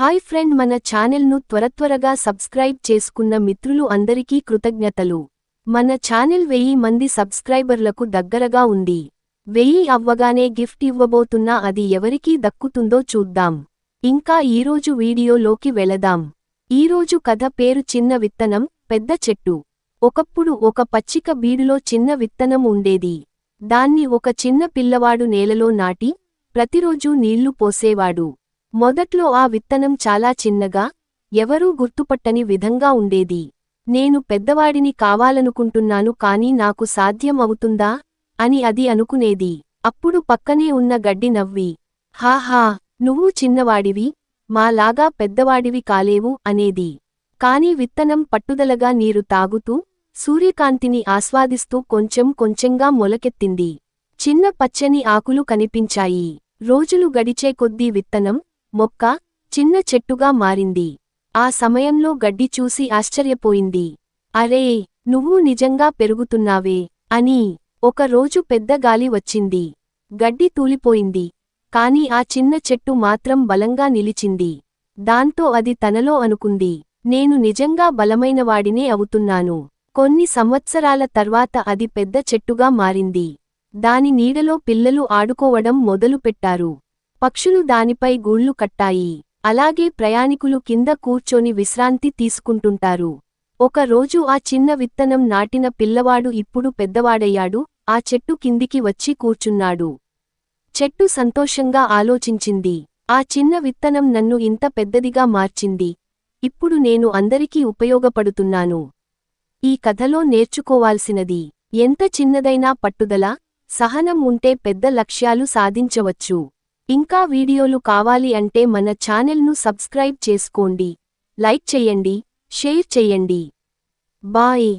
Hi friend మన ఛానెల్ను త్వరత్వరగా subscribe చేసుకున్న మిత్రులు అందరికీ కృతజ్ఞతలు. మన ఛానెల్ వెయ్యి మంది సబ్స్క్రైబర్లకు దగ్గరగా ఉంది. వెయ్యి అవ్వగానే గిఫ్ట్ ఇవ్వబోతున్నా అది ఎవరికీ దక్కుతుందో చూద్దాం. ఇంకా ఈరోజు వీడియోలోకి వెళదాం. ఈరోజు కథ పేరు చిన్న విత్తనం పెద్ద చెట్టు. ఒకప్పుడు ఒక పచ్చిక బీడులో చిన్న విత్తనం ఉండేది. దాన్ని ఒక చిన్న పిల్లవాడు నేలలో నాటి ప్రతిరోజూ నీళ్ళు పోసేవాడు. మొదట్లో ఆ విత్తనం చాలా చిన్నగా ఎవరూ గుర్తుపట్టని విధంగా ఉండేది. నేను పెద్దవాడిని కావాలనుకుంటున్నాను కాని నాకు సాధ్యం అవుతుందా? అని అది అనుకునేది. అప్పుడు పక్కనే ఉన్న గడ్డి నవ్వి హాహా నువ్వు చిన్నవాడివి మాలాగా పెద్దవాడివి కాలేవు అనేది. కాని విత్తనం పట్టుదలగా నీరు తాగుతూ సూర్యకాంతిని ఆస్వాదిస్తూ కొంచెం కొంచెంగా మొలకెత్తింది. చిన్న పచ్చని ఆకులు కనిపించాయి. రోజులు గడిచే కొద్దీ విత్తనం మొక్క చిన్న చెట్టుగా మారింది. ఆ సమయంలో గడ్డి చూసి ఆశ్చర్యపోయింది. అరే నువ్వు నిజంగా పెరుగుతున్నావే అని ఒకరోజు పెద్ద గాలి వచ్చింది. గడ్డి తూలిపోయింది. కాని ఆ చిన్న చెట్టు మాత్రం బలంగా నిలిచింది. దాంతో అది తనలో అనుకుంది. నేను నిజంగా బలమైనవాడినే అవుతున్నాను. కొన్ని సంవత్సరాల తర్వాత అది పెద్ద చెట్టుగా మారింది. దాని నీడలో పిల్లలు ఆడుకోవడం మొదలుపెట్టారు. పక్షులు దానిపై గూళ్ళు కట్టాయి. అలాగే ప్రయాణికులు కింద కూర్చొని విశ్రాంతి తీసుకుంటుంటారు. ఒక రోజు ఆ చిన్న విత్తనం నాటిన పిల్లవాడు ఇప్పుడు పెద్దవాడయ్యాడు. ఆ చెట్టు కిందికి వచ్చి కూర్చున్నాడు. చెట్టు సంతోషంగా ఆలోచించింది. ఆ చిన్న విత్తనం నన్ను ఇంత పెద్దదిగా మార్చింది. ఇప్పుడు నేను అందరికీ ఉపయోగపడుతున్నాను. ఈ కథలో నేర్చుకోవాల్సినది ఎంత చిన్నదైనా పట్టుదల సహనం ఉంటే పెద్ద లక్ష్యాలు సాధించవచ్చు. ఇంకా వీడియోలు కావాలి అంటే మన ఛానెల్ను సబ్స్క్రైబ్ చేసుకోండి. లైక్ చెయ్యండి షేర్ చెయ్యండి బాయ్.